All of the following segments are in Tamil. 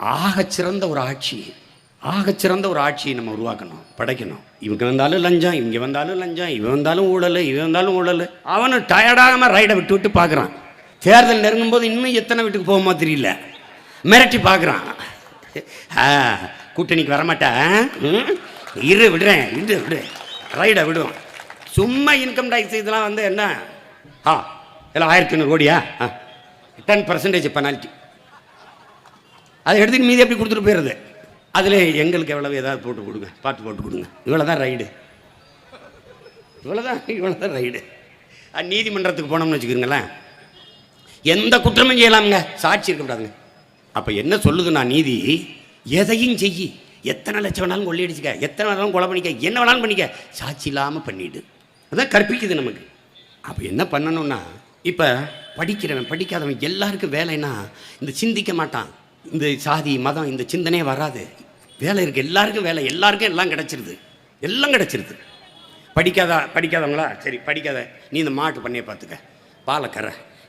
ஆக சிறந்த ஒரு ஆட்சி. ஆகச் சிறந்த ஒரு ஆட்சியை நம்ம உருவாக்கணும் படைக்கணும். இவங்க வந்தாலும் லஞ்சம் இவங்க வந்தாலும் லஞ்சம் இவன் வந்தாலும் ஊழல் இவன் வந்தாலும் ஊழல். அவனும் டயர்டாகாம ரைடை விட்டு விட்டு பார்க்குறான் தேர்தல் நெருங்கும் போது இன்னும் எத்தனை வீட்டுக்கு போகுமோ தெரியல. மிரட்டி பார்க்குறான் ஆ கூட்டணிக்கு வரமாட்டேன் இரு விடுறேன் இரு விடு. ரைடை விடுவோம். சும்மா இன்கம் டேக்ஸ் இதெல்லாம் வந்து என்ன? ஆ இல்லை ஆயிரத்தி ஐநூறு கோடியா? ஆ டென் பர்சன்டேஜ் பெனால்ட்டி அதை எடுத்துட்டு மீதி எப்படி கொடுத்துட்டு போயிடுறது? அதில் எங்களுக்கு எவ்வளவு ஏதாவது போட்டு கொடுங்க பார்த்து போட்டு கொடுங்க. இவ்வளோ தான் ரைடு இவ்வளோ தான் இவ்வளோ தான் ரைடு அது நீதிமன்றத்துக்கு போனோம்னு வச்சுக்கிறீங்களேன். எந்த குற்றமும் செய்யலாமுங்க. சாட்சி இருக்கக்கூடாதுங்க அப்போ என்ன சொல்லுதுன்னா நீதி எதையும் செய்யி. எத்தனை லட்சம் வேணாலும் கொள்ளையடிச்சுக்க. எத்தனை வேணாலும் கொலை பண்ணிக்க. என்ன வேணாலும் பண்ணிக்க. சாட்சி இல்லாமல் பண்ணிடு. அதான் கற்பிக்குது நமக்கு. அப்போ என்ன பண்ணணும்னா இப்போ படிக்கிறவன் படிக்காதவன் எல்லாருக்கும் வேலைன்னா இந்த சிந்திக்க மாட்டான். இந்த சாதி மதம் இந்த சிந்தனையே வராது. வேலை இருக்குது எல்லாருக்கும் வேலை. எல்லாருக்கும் எல்லாம் கிடச்சிருது. எல்லாம் கிடச்சிருது. படிக்காத படிக்காதவங்களா? சரி படிக்காத. நீ இந்த மாட்டு பண்ணையை பார்த்துக்க. பாலை கற.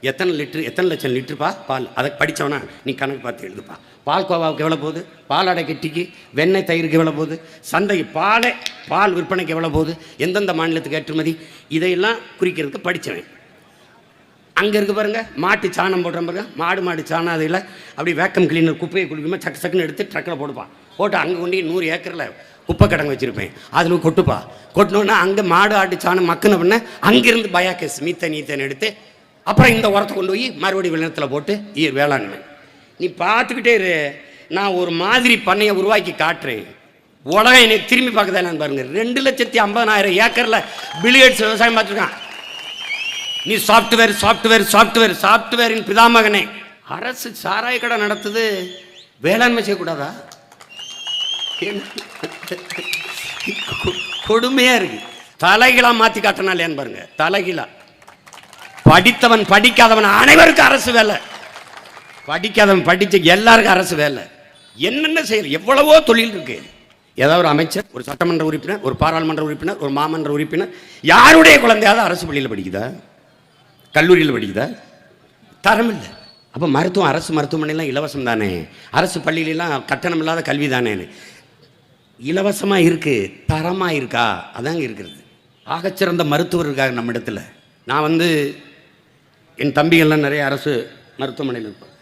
எத்தனை லிட்ரு எத்தனை லட்சம் லிட்டருப்பா பால். அதை படித்தவனா நீ கணக்கு பார்த்து எழுதுப்பா. பால் கோவாவுக்கு எவ்வளோ போகுது? பால் அடை கெட்டிக்கு வெண்ணெய் தயிருக்கு எவ்வளோ போகுது? சந்தை பாலை பால் விற்பனைக்கு எவ்வளோ போகுது? எந்தெந்த மாநிலத்துக்கு ஏற்றுமதி? இதையெல்லாம் குறிக்கிறதுக்கு படித்தவன் அங்கே இருக்க பாருங்கள் மாட்டு சாணம் போடுறேன் பாருங்க மாடு மாடு சாணம் அதில் அப்படி வேக்கம் கிளீனர் குப்பையை குளிக்கும்போது சக்கு சக்குன்னு எடுத்து ட்ரக்கில் போடுப்பான் போட்டு அங்கே கொண்டு போய் நூறு ஏக்கரில் குப்பை கடங்கு வச்சுருப்பேன். அதில் கொட்டுப்பா. கொட்டினோன்னா அங்கே மாடு ஆட்டு சாணம் மக்குன பண்ண அங்கேருந்து பயாக்கஸ் மீத்தன் ஈத்தன் எடுத்து அப்புறம் இந்த உரத்தை கொண்டு போய் மறுபடியும் வெள்ளத்தில் போட்டு ஈ வேளாண்மை. நீ பார்த்துக்கிட்டே இரு. நான் ஒரு மாதிரி பண்ணையை உருவாக்கி காட்டுறேன். உலகம் என்னை திரும்பி பார்க்குதானு பாருங்க. ரெண்டு லட்சத்தி ஐம்பதனாயிரம் ஏக்கரில் பில்லியட்ஸ் விவசாயம் பார்த்துருக்கான். நீ சாஃப்ட்வேர் சாஃப்ட்வேர் சாஃப்ட்வேர் சாஃப்ட்வேரின் பிதாமகனே அரசு சாராய கடை நடத்துது. வேளாண்மை செய்யக்கூடாதா? கொடுமையாக கொடுமையா இருக்கு. தலைகீழா மாத்தி காட்டினாலேன்னு பாருங்க? தலைகீழா. படித்தவன் படிக்காதவன் அனைவருக்கும் அரசு வேலை. படிக்காதவன் படிச்ச எல்லாருக்கும் அரசு வேலை. என்னென்ன செய்யல எவ்வளவோ தொழில் இருக்கு. ஏதாவது ஒரு அமைச்சர் ஒரு சட்டமன்ற உறுப்பினர் ஒரு பாராளுமன்ற உறுப்பினர் ஒரு மாமன்ற உறுப்பினர் யாருடைய குழந்தையாவது அரசு பள்ளியில் படிக்குதா? கல்லூரியில் படிக்குதா? தரம் இல்லை அப்போ மருத்துவம் அரசு மருத்துவமனைலாம் இலவசம் தானே? அரசு பள்ளியிலலாம் கட்டணம் இல்லாத கல்வி தானே இலவசமாக இருக்குது தரமாக இருக்கா? அதாங்க இருக்கிறது. ஆகச்சிறந்த மருத்துவர் இருக்காங்க நம்ம இடத்துல. நான் வந்து என் தம்பிகள்லாம் நிறைய அரசு மருத்துவமனையில் இருப்பேன்.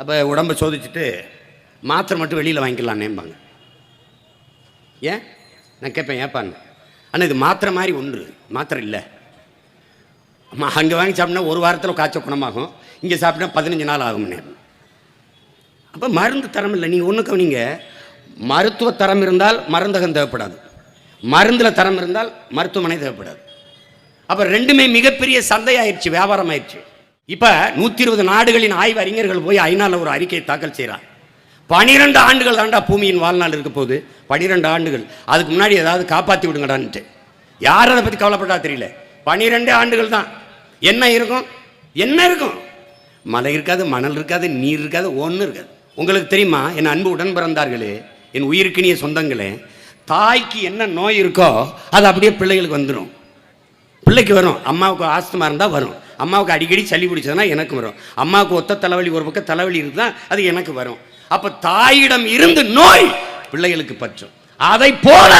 அப்போ உடம்பை சோதிச்சுட்டு மாத்திரை மட்டும் வெளியில் வாங்கிக்கலான்னேம்பாங்க ஏன்? நான் கேட்பேன் ஏப்பான்னு ஆனால் இது மாத்திரை மாதிரி ஒன்று மாத்திரை இல்லை. அம்மா அங்கே வாங்கி சாப்பிட்டா ஒரு வாரத்தில் காய்ச்சல் குணமாகும். இங்கே சாப்பிட்டா பதினஞ்சு நாள் ஆகும்னே. அப்போ மருந்து தரம் இல்லை நீங்கள் ஒன்று கவனிங்க. மருத்துவ தரம் இருந்தால் மருந்தகம் தேவைப்படாது. மருந்தில் தரம் இருந்தால் மருத்துவமனை தேவைப்படாது. அப்போ ரெண்டுமே மிகப்பெரிய சந்தையாயிருச்சு வியாபாரம் ஆயிடுச்சு இப்போ நூற்றி இருபது நாடுகளின் ஆய்வு அறிஞர்கள் போய் ஐநாவில் ஒரு அறிக்கையை தாக்கல் செய்கிறார் பனிரெண்டு ஆண்டுகள் தாண்டா பூமியின் வாழ்நாள் இருக்க போகுது. பனிரெண்டு ஆண்டுகள். அதுக்கு முன்னாடி ஏதாவது காப்பாற்றி விடுங்கடான்ட்டு. யார் அதை பற்றி கவலைப்பட்டா தெரியல. பனிரெண்டு ஆண்டுகள் தான். என்ன இருக்கும்? என்ன இருக்கும்? மலை இருக்காது மணல் இருக்காது நீர் இருக்காது ஒன்றும் இருக்காது. உங்களுக்கு தெரியுமா? என் அன்பு உடன் பிறந்தார்களே என் உயிருக்கினிய சொந்தங்களே தாய்க்கு என்ன நோய் இருக்கோ அது அப்படியே பிள்ளைகளுக்கு வந்துடும் பிள்ளைக்கு வரும். அம்மாவுக்கு ஆஸ்துமா இருந்தால் வரும். அம்மாவுக்கு அடிக்கடி சளி பிடிச்சதுன்னா எனக்கு வரும். அம்மாவுக்கு ஒத்த தலைவலி ஒரு பக்கம் தலைவலி இருக்குதான் அது எனக்கு வரும். அப்போ தாயிடம் இருந்து நோய் பிள்ளைகளுக்கு பற்றும். அதை போல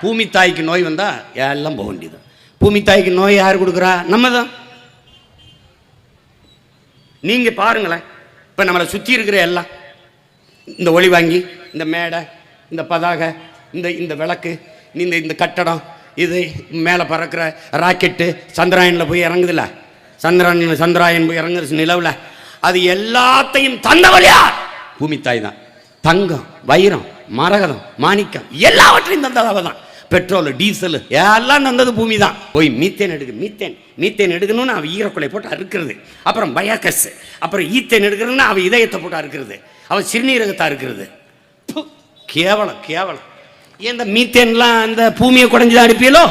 பூமி தாய்க்கு நோய் வந்தால் எல்லாம் போக வேண்டியது பூமி தாய்க்கு நோய் யார் கொடுக்குறா? நம்ம தான் நீங்கள் பாருங்களேன். இப்போ நம்மளை சுற்றி இருக்கிற எல்லாம் இந்த ஒளி வாங்கி இந்த மேடை இந்த பதாகை இந்த இந்த விளக்கு இந்த இந்த கட்டடம் இது மேலே பறக்கிற ராக்கெட்டு சந்திராயனில் போய் இறங்குதுல்ல? சந்திரன் சந்திராயன் போய் இறங்குது நிலவில் அது எல்லாத்தையும் தந்தவள் வழியா பூமி தாய் தான். தங்கம் வைரம் மரகதம் மாணிக்கம் எல்லாவற்றையும் தந்தது தான். பெட்ரோல் டீசல் எல்லாம் தந்தது பூமி தான் போய் மீத்தேன் எடுக்கு மீத்தேன். மீத்தேன் எடுக்கணும்னு அவள் ஈரக்குலை போட்டு அறுக்கிறது. அப்புறம் பயாக்கஸ். அப்புறம் ஈத்தேன் எடுக்கிறதுன்னு அவள் இதயத்தை போட்டு அறுக்கிறது. அவள் சிறுநீரகத்தை அறுக்கிறது. கேவலம் கேவலம். ஏன் இந்த மீத்தேன்லாம் அந்த பூமியை குறைஞ்சி தான் அனுப்பியலோ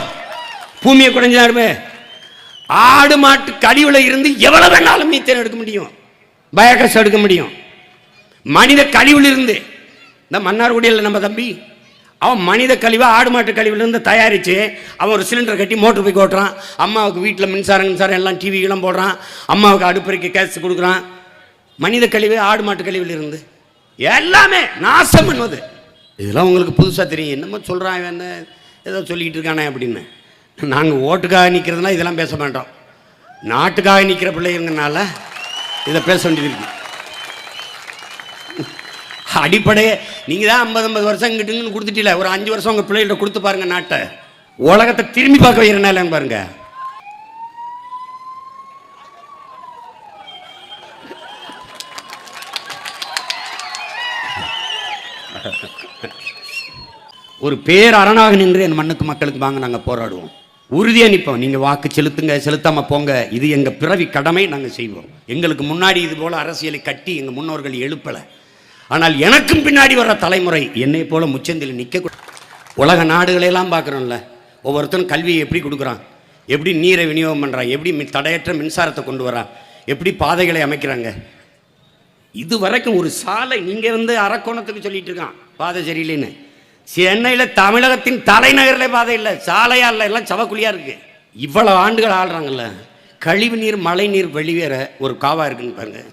பூமியை குறைஞ்சி தான் அனுப்பே ஆடு மாட்டு கழிவுல இருந்து எவ்வளோ வேணாலும் மீத்தேன் எடுக்க முடியும். பயோகஸ் எடுக்க முடியும். மனித கழிவுல இருந்து. இந்த மன்னார்குடியில் நம்ம தம்பி அவன் மனித கழிவை ஆடு மாட்டு கழிவுலேருந்து தயாரித்து அவன் ஒரு சிலிண்டர் கட்டி மோட்டர் போய் ஓட்டுறான். அம்மாவுக்கு வீட்டில் மின்சாரம் மின்சாரம் எல்லாம் டிவிகளும் போடுறான். அம்மாவுக்கு அடுப்பறைக்கு கேஸ் கொடுக்குறான். மனித கழிவு ஆடு மாட்டு கழிவுலேருந்து எல்லாமே நாசம் பண்ணுவது இதெல்லாம் உங்களுக்கு புதுசாக தெரியும். என்னமோ சொல்கிறான் என்ன ஏதோ சொல்லிக்கிட்டு இருக்கானே அப்படின்னு. நாங்கள் ஓட்டுக்காக நிற்கிறதுனா இதெல்லாம் பேச மாட்டோம். நாட்டுக்காக நிற்கிற பிள்ளைங்கனால இதை பேச வேண்டியது இருக்குது அடிப்படையே நீங்கள் தான் ஐம்பது ஐம்பது வருஷம் கிட்டுங்கன்னு கொடுத்துட்டீல. ஒரு அஞ்சு வருஷம் உங்கள் பிள்ளைகிட்ட கொடுத்து பாருங்க நாட்டை. உலகத்தை திரும்பி பார்க்க வைக்கிறனாலன்னு பாருங்க. ஒரு பேர் அரணாக நின்று என் மண்ணுக்கு மக்களுக்கு வாங்க நாங்கள் போராடுவோம். உறுதியாக நிற்போம் நீங்கள் வாக்கு செலுத்துங்க செலுத்தாம போங்க. இது எங்கள் பிறவி கடமை நாங்கள் செய்வோம். எங்களுக்கு முன்னாடி இது போல அரசியலை கட்டி எங்கள் முன்னோர்கள் எழுப்பலை. ஆனால் எனக்கும் பின்னாடி வர தலைமுறை என்னை போல முச்சந்தில் நிற்க உலக நாடுகளெல்லாம் பார்க்குறோம்ல ஒவ்வொருத்தரும் கல்வியை எப்படி கொடுக்குறான்? எப்படி நீரை விநியோகம் பண்ணுறான் எப்படி மின் தடையற்ற மின்சாரத்தை கொண்டு வரான் எப்படி பாதைகளை அமைக்கிறாங்க? இது வரைக்கும் ஒரு சாலை நீங்கள் வந்து அரக்கோணத்துக்கு சொல்லிட்டு இருக்கான் பாதை சரியில்லைன்னு. சென்னையில் தமிழகத்தின் தலைநகரில் பாதை இல்லை சாலையா இல்லை எல்லாம் சவக்குழியாக இருக்குது இவ்வளோ ஆண்டுகள் ஆடுறாங்கல்ல கழிவு நீர் மழை நீர் வெளியேற ஒரு காவா இருக்குன்னு பாருங்கள்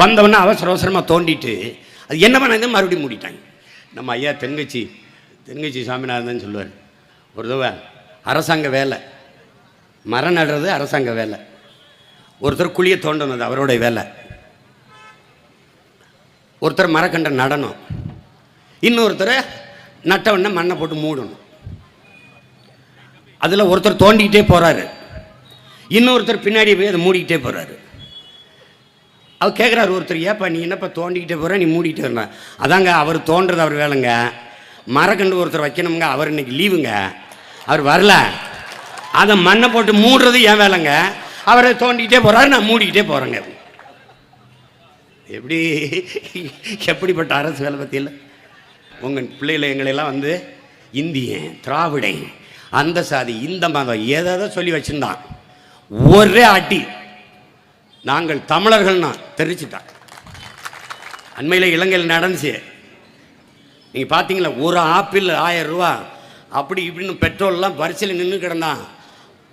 வந்தவொடனே அவசர அவசரமாக தோண்டிட்டு அது என்ன பண்ணது மறுபடியும் மூடிட்டாங்க. நம்ம ஐயா தென்கச்சி தென்கச்சி சாமிநாதன் சொல்லுவார். ஒரு தடவை அரசாங்க வேலை மரம் நடுறது அரசாங்க வேலை. ஒருத்தர் குழியை தோண்டனது அவருடைய வேலை. ஒருத்தர் மரக்கண்ட நடணும். இன்னொருத்தர் நட்டவண்ண மண்ணை போட்டு மூடணும். அதில் ஒருத்தர் தோண்டிக்கிட்டே போகிறாரு இன்னொருத்தர் பின்னாடி போய் அதை மூடிக்கிட்டே போகிறாரு அவர் கேட்குறாரு ஒருத்தர் ஏப்பா நீ என்னப்பா தோண்டிக்கிட்டே போகிற நீ மூடிக்கிட்டே வரல அதாங்க அவர் தோன்றது அவர் வேலைங்க. மரக்கண்டு ஒருத்தர் வைக்கணுங்க அவர் இன்னைக்கு லீவுங்க. அவர் வரல. அதை மண்ணை போட்டு மூடுறது என் வேலைங்க. அவரை தோண்டிக்கிட்டே போகிறாரு நான் மூடிக்கிட்டே போகிறேங்க எப்படி எப்படிப்பட்ட அரசு வேலை பற்றியில் உங்கள் பிள்ளைகளை எங்களெல்லாம் வந்து இந்தியன் திராவிடன் அந்த சாதி இந்த மதம் எதை சொல்லி வச்சுருந்தான். ஒரே ஆட்டி. நாங்கள் தமிழர்கள்னா தெரிஞ்சுட்டான் அண்மையில் இலங்கையில் நடந்துச்சு. நீங்கள் பார்த்தீங்களா ஒரு ஆப்பிள் ஆயிரம் ரூபா அப்படி இப்படின்னு பெட்ரோல்லாம் வரிசையில் நின்று கிடந்தான்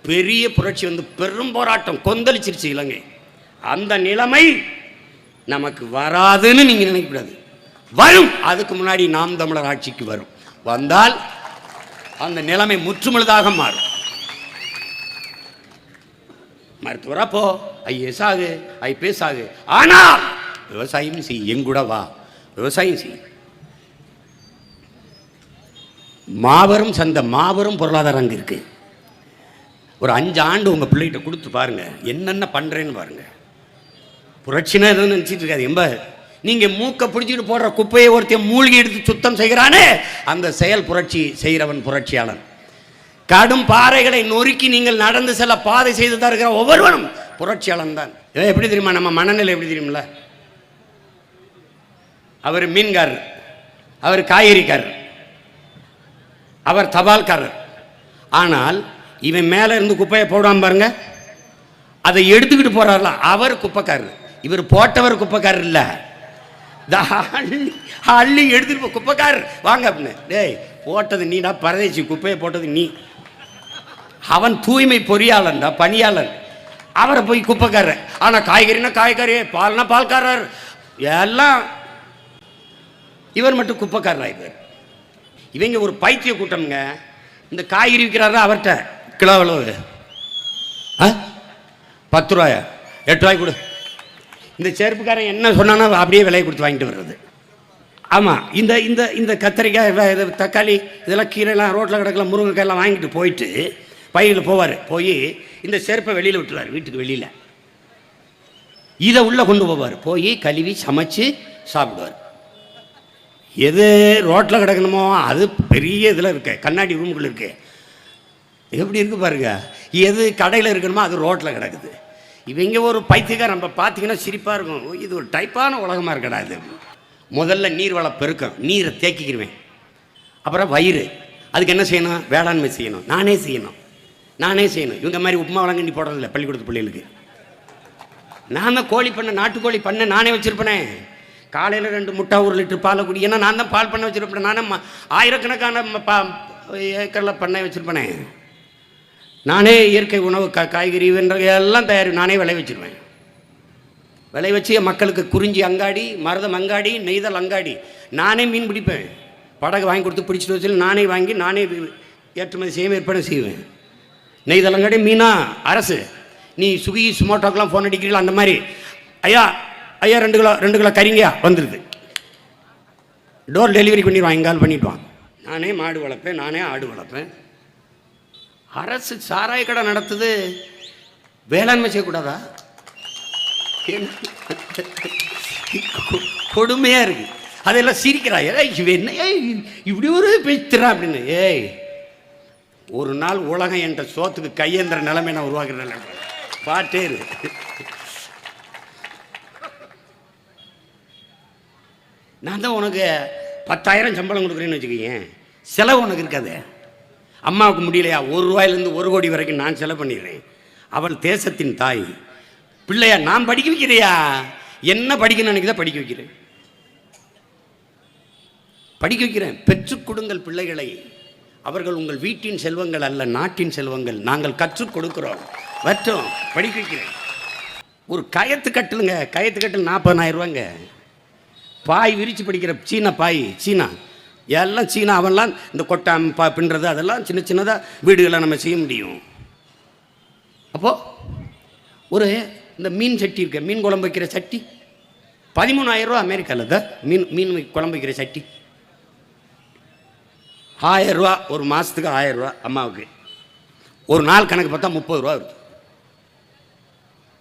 பெரிய புரட்சி வந்து பெரும் போராட்டம் கொந்தளிச்சிருச்சு இலங்கை. அந்த நிலைமை நமக்கு வராதுன்னு நீங்கள் நினைக்கக்கூடாது வரும் அதுக்கு முன்னாடி நாம் தமிழர் ஆட்சிக்கு வரும். வந்தால் அந்த நிலைமை முற்றுமுழுதாக மாறும். மருத்துவராக போ. ஐஏஎஸ் ஆகு ஐபிஎஸ் ஆகு. ஆனால் விவசாயம் செய் எங்கூட வா. விவசாயம் செய். மாபெரும் சந்தை மாபெரும் பொருளாதாரம் அங்கே இருக்குது ஒரு அஞ்சு ஆண்டு உங்கள் பிள்ளைகிட்ட கொடுத்து பாருங்கள் என்னென்ன பண்ணுறேன்னு பாருங்கள் புரட்சினா எதுவும் நினச்சிட்டு இருக்காது எம்ப? நீங்கள் மூக்கை பிடிச்சிட்டு போடுற குப்பையை ஒருத்தன் மூழ்கி எடுத்து சுத்தம் செய்கிறானே அந்த செயல் புரட்சி செய்கிறவன் புரட்சியாளன். கடும் பாறைகளை நொறுக்கி நீங்கள் நடந்து செல்ல பாதை செய்து தருகிற ஒவ்வொருவனும் புரட்சியாளன் தான். இதை எப்படி தெரியுமா? நம்ம மனநிலை எப்படி தெரியுமில்ல அவர் மீன்காரர். அவர் காய்கறிக்காரர். அவர் தபால்காரர். ஆனால் இவன் மேலே இருந்து குப்பையை போடாம பாருங்க. அதை எடுத்துக்கிட்டு போறாருல அவர் குப்பைக்காரர். இவர் போட்டவர் குப்பைக்காரர் இல்லை. அள்ளி அள்ளி எடுத்துகிட்டு போ குப்பைக்காரர். வாங்க அப்படின்னு. டேய் போட்டது நீடா பரதேச்சி குப்பையை போட்டது நீ. அவன் தூய்மை பொறியாளன் தான் பணியாளன். அவரை போய் குப்பைக்காரர் ஆனால் காய்கறினா காய்கறி பால்னா பால்காரர். எல்லாம் இவர் மட்டும் குப்பைக்காரர் இவர். இவங்க ஒரு பைத்திய கூட்டம்ங்க. இந்த காய்கறி விற்கிறாரா அவர்கிட்ட கிலோ எவ்வளவு ஆ? பத்து ரூபாயா? எட்டு ரூபாய் கொடு. இந்த செருப்புக்காரன் என்ன சொன்னானோ அப்படியே விலையை கொடுத்து வாங்கிட்டு வர்றது. ஆமாம் இந்த இந்த இந்த கத்திரிக்காய் இது தக்காளி இதெல்லாம் கீரைலாம் ரோட்டில் கிடக்கலாம் முருங்கைக்காயெல்லாம் வாங்கிட்டு போயிட்டு பையில் போவார். போய் இந்த செருப்பை வெளியில் விட்டுருவார் வீட்டுக்கு வெளியில். இதை உள்ளே கொண்டு போவார். போய் கழுவி சமைச்சு சாப்பிடுவார். எது ரோட்டில் கிடக்கணுமோ அது பெரிய இதில் இருக்கு. கண்ணாடி ரூமுக்குள்ளே இருக்கு. எப்படி இருக்கு பாருங்க. எது கடையில் இருக்கணுமோ அது ரோட்டில் கிடக்குது. இவங்க ஒரு பைத்தியக்கார நம்ம பார்த்தீங்கன்னா சிரிப்பாக இருக்கும். இது ஒரு டைப்பான உலகமாக இருக்கடா இது. முதல்ல நீர்வள பெருக்கம். நீரை தேக்கிக்கிடுவேன் அப்புறம் வயிறு. அதுக்கு என்ன செய்யணும்? வேளாண்மை செய்யணும். நானே செய்யணும். நானே செய்யணும். இவங்க மாதிரி உப்புமா வழங்கண்டி போடுறதில்ல பள்ளிக்கூடத்து பிள்ளைகளுக்கு. நான் தான் கோழி பண்ண நாட்டுக்கோழி பண்ண நானே வச்சுருப்பேனே. காலையில் ரெண்டு முட்டை ஒரு லிட்டர் பாலை குடி. ஏன்னா நான் தான் பால் பண்ண வச்சுருப்பேன். நானே ஆயிரக்கணக்கான பா ஏக்கரில் பண்ண வச்சுருப்பேனே. நானே இயற்கை உணவு கா காய்கறி எல்லாம் தயார் நானே விளை வச்சிருவேன். விளை வச்சு மக்களுக்கு குறிஞ்சி அங்காடி மருதம் அங்காடி நெய்தல் அங்காடி. நானே மீன் பிடிப்பேன். படகு வாங்கி கொடுத்து பிடிச்சிட்டு வச்சு நானே வாங்கி நானே ஏற்றுமதி செய்ய ஏற்பாடு செய்வேன். நெய்தல் அங்காடி மீனா அரசு நீ சுகி சுமோட்டோக்கெலாம் ஃபோன் அடிக்கிறீங்களா? அந்த மாதிரி ஐயா ஐயா ரெண்டு கிலோ ரெண்டு கிலோ கறிங்கயா வந்துடுது டோர் டெலிவரி பண்ணிடுவான் எங்கால் பண்ணிடுவான். நானே மாடு வளர்ப்பேன் நானே ஆடு வளர்ப்பேன். அரசு சாராய கடை நடத்துது. வேளாண்மை செய்யக்கூடாதா? கொடுமையாக இருக்குது அதெல்லாம் சிரிக்கிறாய் இவன் என்ன? ஏய் இப்படி ஒரு பேசுறான் அப்படின்னு. ஏய் ஒரு நாள் உலகம் என்ற சோத்துக்கு கையேந்திர நிலைமை நான் உருவாக்குறேன் பாட்டே இருக்கு. நான் தான் உனக்கு பத்தாயிரம் சம்பளம் கொடுக்குறேன்னு வச்சுக்கோங்க செலவு உனக்கு இருக்காது. அம்மாவுக்கு முடியலையா? ஒரு ரூபாயிலேருந்து ஒரு கோடி வரைக்கும் நான் செலவு பண்ணிடுறேன். அவள் தேசத்தின் தாய். பிள்ளையா நான் படிக்க வைக்கிறியா? என்ன படிக்கணும்னு தான் படிக்க வைக்கிறேன். படிக்க வைக்கிறேன். பெற்றுக் கொடுங்கள் பிள்ளைகளை. அவர்கள் உங்கள் வீட்டின் செல்வங்கள் அல்ல நாட்டின் செல்வங்கள். நாங்கள் கற்றுக் கொடுக்கிறோம். வற்றோம் படிக்க வைக்கிறேன் ஒரு கயத்து கட்டலுங்க. கயத்து கட்டல் நாற்பதாயிரம் ரூபாங்க பாய் விரித்து படிக்கிற சீன பாய் சீனா. எல்லாம் சீனா அவன்லாம் இந்த கொட்டாம் பா பின்னுறது அதெல்லாம் சின்ன சின்னதாக வீடுகளை நம்ம செய்ய முடியும். அப்போது ஒரு இந்த மீன் சட்டி இருக்க. மீன் குழம்பு வைக்கிற சட்டி. பதிமூணாயிரம் ரூபா அமெரிக்காவில் தான் மீன் மீன் குழம்பு வைக்கிற சட்டி. ஆயரூவா ஒரு மாதத்துக்கு ஆயிரம் ரூபா அம்மாவுக்கு. ஒரு நாள் கணக்கு பார்த்தா முப்பது ரூபா வருது.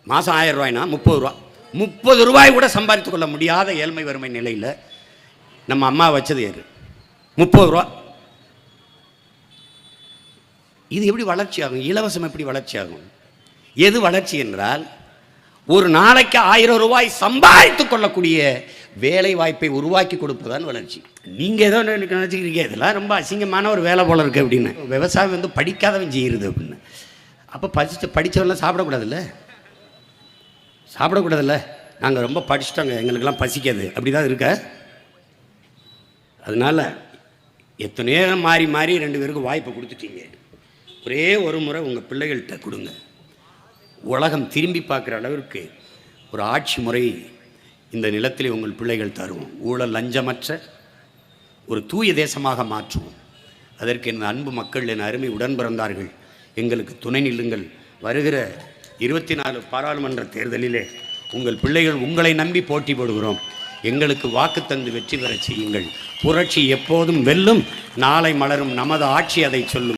மாதம் ஆயிரம் ரூபாய்னா முப்பது ரூபா. முப்பது ரூபாய் கூட சம்பாதித்து கொள்ள முடியாத ஏழ்மை வறுமை நிலையில் நம்ம அம்மா வச்சது ஏறு முப்பது ரூபா. இது எப்படி வளர்ச்சி ஆகும்? இலவசம் எப்படி வளர்ச்சி ஆகும்? எது வளர்ச்சி என்றால் ஒரு நாளைக்கு ஆயிரம் ரூபாய் சம்பாதித்து கொள்ளக்கூடிய வேலை வாய்ப்பை உருவாக்கி கொடுப்பதான் வளர்ச்சி. நீங்கள் ஏதோ ஒன்று நினச்சிக்கிறீங்க? இதெல்லாம் ரொம்ப அசிங்கமான ஒரு வேலை போல இருக்கு அப்படின்னு. விவசாயம் வந்து படிக்காதவன் செய்கிறது அப்படின்னு. அப்போ படிச்சு படித்தவெல்லாம் சாப்பிடக்கூடாதுல்ல? சாப்பிடக்கூடாதுல்ல? நாங்கள் ரொம்ப படிச்சிட்டோங்க. எங்களுக்கெல்லாம் பசிக்காது. அப்படி தான் இருக்க? அதனால் எத்தனையோ மாறி மாறி ரெண்டு பேருக்கும் வாய்ப்பை கொடுத்துட்டீங்க. ஒரே ஒரு முறை உங்கள் பிள்ளைகள்கிட்ட கொடுங்க. உலகம் திரும்பி பார்க்குற அளவிற்கு ஒரு ஆட்சி முறை இந்த நிலத்திலே உங்கள் பிள்ளைகள் தருவோம். ஊழல் லஞ்சமற்ற ஒரு தூய தேசமாக மாற்றுவோம். அதற்கு என் அன்பு மக்கள் என் அருமை உடன் பிறந்தார்கள் எங்களுக்கு துணை நில்லுங்கள். வருகிற இருபத்தி நாலு பாராளுமன்ற தேர்தலிலே உங்கள் பிள்ளைகள் உங்களை நம்பி போட்டி போடுகிறோம். எங்களுக்கு வாக்கு தந்து வெற்றி பெறச் செய்யுங்கள். புரட்சி எப்போதும் வெல்லும் நாளை மலரும் நமது ஆட்சி அதை சொல்லும்.